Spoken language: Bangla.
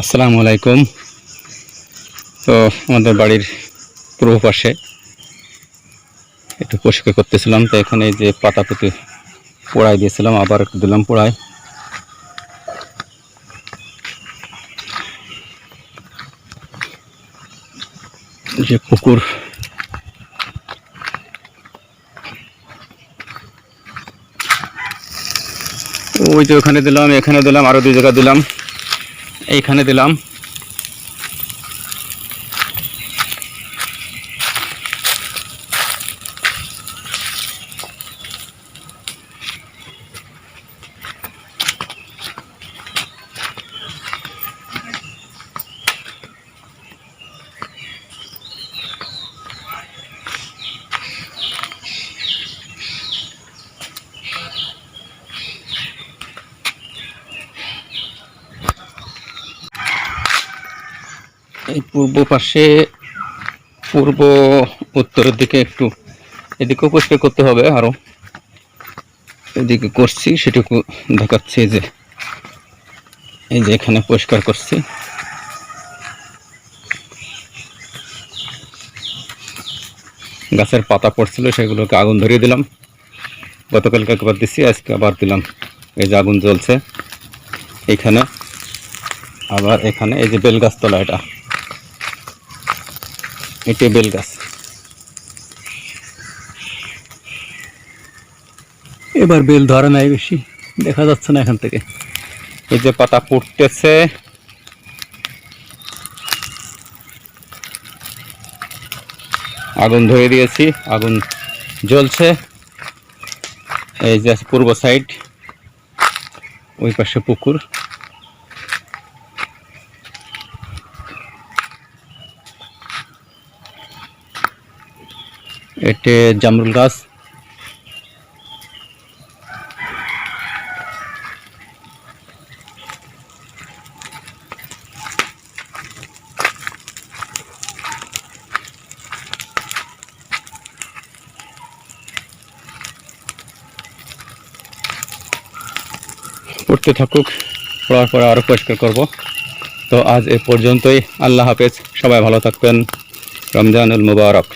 আসসালামু আলাইকুম। তো আমাদের বাড়ির পূর্ব পাশে একটু পরিষ্কার করতেছিলাম, তো এখানে যে পাতা পুঁতি পোড়াই দিয়েছিলাম, আবার একটু দিলাম পোড়াই যে পুকুর। ওই যে ওখানে দিলাম, এখানে দিলাম, আরও দুই জায়গা দিলাম। এইখানে দিলাম। এই পূর্ব পাশে, পূর্ব উত্তরের দিকে একটু এদিকেও পরিষ্কার করতে হবে আরও এদিকে করছি, সেটুকু দেখাচ্ছি যে, এই যে এখানে পরিষ্কার করছি। গাছের পাতা পড়ছিল, সেগুলোকে আগুন ধরিয়ে দিলাম। গতকালকে একবার দিছি, আজকে আবার দিলাম। এই যে আগুন জ্বলছে। এখানে, আবার এখানে, এই যে বেল গাছতলা এটা। এটি বেল গাছ। এবার বেল ধরে নাই বেশি, দেখা যাচ্ছে না এখান থেকে। এই যে পাতা পড়তেছে। আগুন ধরে দিয়েছি, আগুন জ্বলছে। এই যে পূর্ব সাইড, ওই পাশে পুকুর। এটি জামরুল গাছ। পড়তে থাকুক, পড়ার পরে আরও পরিষ্কার করব। তো আজ এ পর্যন্তই। আল্লাহ হাফেজ। সবাই ভালো থাকবেন। রমজানুল মুবারক।